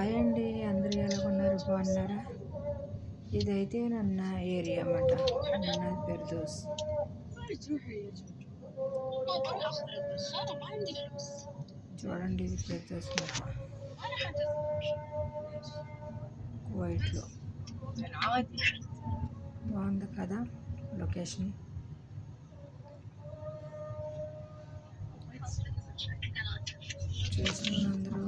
Hi అండి. అందరూ ఎలా ఉన్నారు? బాగున్నారా? ఇదైతే నన్న ఏరియా అన్నమాట. నన్న దోస్. చూడండి ఇది ఫిర్దోస్ మాట వైట్లో బాగుంది కదా లొకేషన్? అందరూ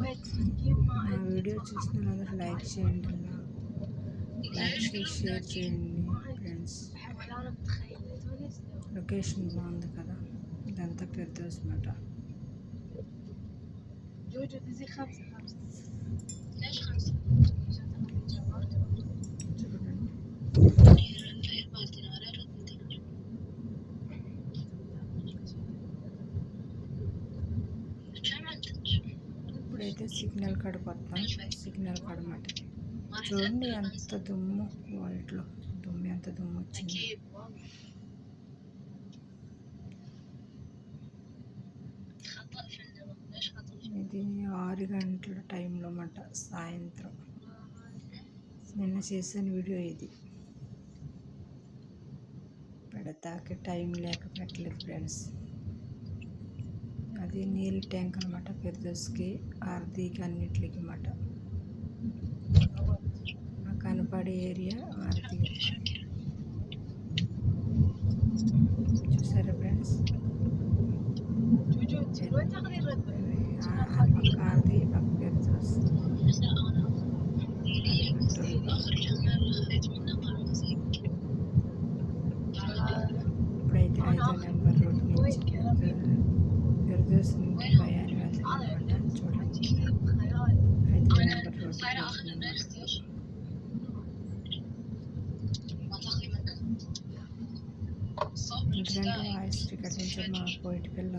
నా వీడియో చూస్తున్న అందరూ లైక్ చేయండి లైక్ చేసి షేర్ చేయండి ఫ్రెండ్స్. లొకేషన్ బాగుంది కదా? ఇదంతా పెద్ద అనమాట చూడండి. అయితే సిగ్నల్ కాడ పోతాం సిగ్నల్ కాడమాట చూడండి ఎంత దుమ్ము వైట్లో దుమ్ము ఎంత దుమ్ము వచ్చింది. ఇది ఆరు గంటల టైంలో మాట సాయంత్రం. నిన్న చేసిన వీడియో ఇది. పెడతాకి టైం లేక పెట్టలేదు ఫ్రెండ్స్. అది నీళ్ళ ట్యాంక్ అనమాట పెద్దస్కి ఆర్తికి అన్నింటికి అనమాట ఆ కనపడే ఏరియా ఆర్తి చూసారా ఫ్రెండ్స్? ఆర్తి అక్కడ కొంచెం పోయిట్ పిల్ల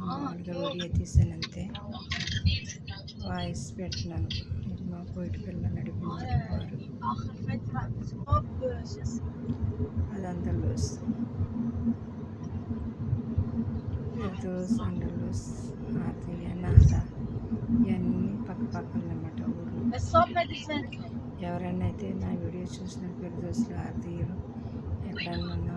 మామూలుగా వీడియో తీసాను అంతే వాయిస్ పెట్టినాను మా పోయిట్ పిల్ల నడిపించారు అదంతా లూస్. రోజు అండ్ లూస్. అది నాదా ఇవన్నీ పక్క పక్కన అన్నమాట ఊర్లో. ఎవరైనా అయితే నా వీడియో చూసిన ఫిర్దోస్లు ఆర్తీయులు ఎక్కడన్నా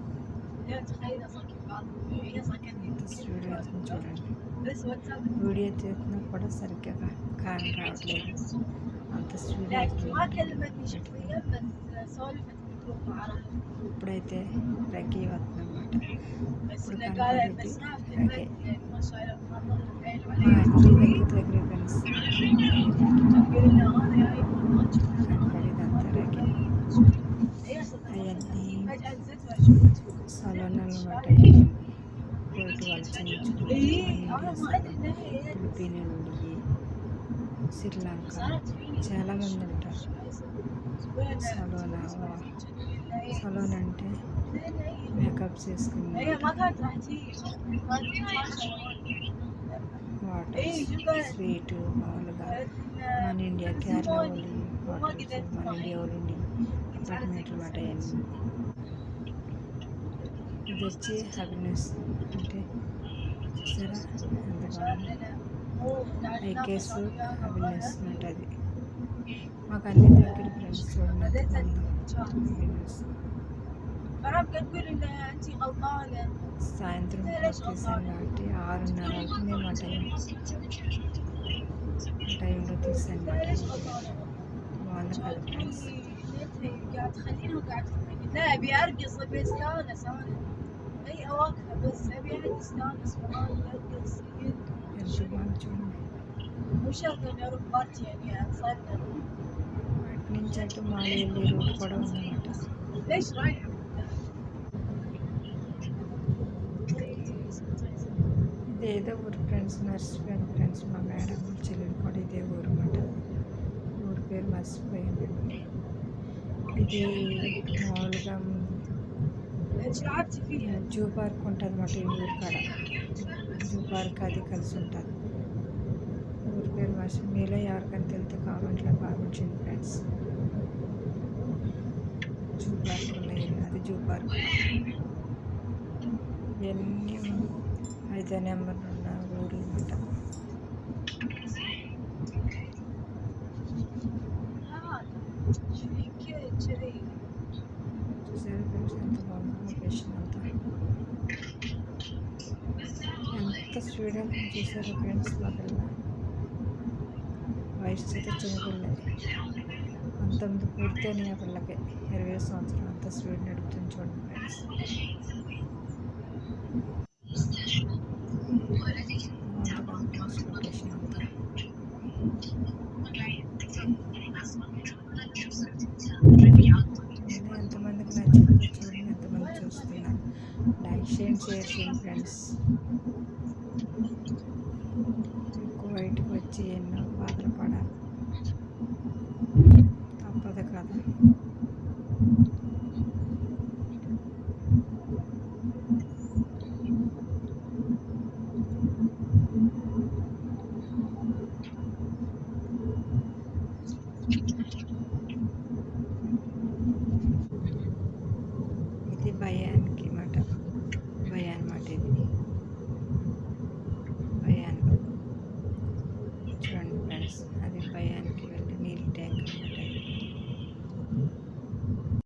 వీడియో చూడండి వీడియో తీస్తున్నా కూడా సరిగ్గా కారణం రావట్లేదు అంత ఇప్పుడైతే రగ్గి వస్తుందన్నమాట దగ్గర ఫ్రెండ్స్ కనపడేది అంతా రగ్గి యూపీ నుండి శ్రీలంక చాలామంది ఉంటారు. సలోనా సలోన్ అంటే మేకప్ చేసుకునే స్వీటు మామూలుగా మన ఇండియా కేరళ వాళ్ళు మన ఇండియా వాళ్ళు అపార్ట్మెంట్లు మాట ఇది వచ్చి హ్యాపీనెస్ అంటే చూసారా ఎంత బాగుంది ఐకేస్ హ్యాపీనెస్ అనమాట అది మాకు అన్ని దగ్గర ఫ్రెండ్స్ చూడండి ఎంత బాగుందో హ్యాపీనెస్ فرابك تقول ان انت غلطانه సాయంత్రం తీసాను కాబట్టి ఆరున్నర అవుతుంది మా టైం టైంలో తీసాను మా ليش టైం غلطانه؟ బాగుంది కదా ఫ్రెండ్స్ قاعد تخليني وقاعد تخليني لا ابي ارقص ابي استانس انا اي اواكهه بس ابي احد يستانس معاي يرقص مو شرط اني اروح بارتي يعني اتصدق నేను చెట్టు మాలేళ్ళు రోడ్డు కూడా ఉందన్నమాట ఇదేదో ఊరు ఫ్రెండ్స్ మర్చిపోయాను ఫ్రెండ్స్ మా మేడం చెల్లెలు కూడా ఇదే ఊరు అన్నమాట ఊరి పేరు మర్చిపోయాను ఇది మామూలు జూ పార్క్ ఉంటుంది అన్నమాట ఈ ఊరు కాడ. జూ పార్క్ అది కలిసి ఉంటుంది. ఊరి పేరు మర్చి మీలో ఎవరికైనా తెలితే కామెంట్లో కామెంట్ చేయండి ఫ్రెండ్స్. జూ పార్క్ ఉన్నాయి. అది జూ పార్క్. ఇవన్నీ ఐదో నెంబర్ ఉన్న ఊరు అనమాట. చూసారు? ఎంత స్టూడెంట్ చూసారు ఫ్రెండ్స్ మా వయసు అయితే చిన్నపిల్లకి పంతొమ్మిది పూర్తయినాయి ఆ పిల్లకి ఇరవై సంవత్సరం అంత స్పీడ్ నడుపుతుంది చూడండి ఫ్రెండ్స్ ఎంతమందికి నచ్చింది చూడండి ఎంతమంది చూస్తున్నారు. లైక్ చేయండి షేర్ చేయండి ఫ్రెండ్స్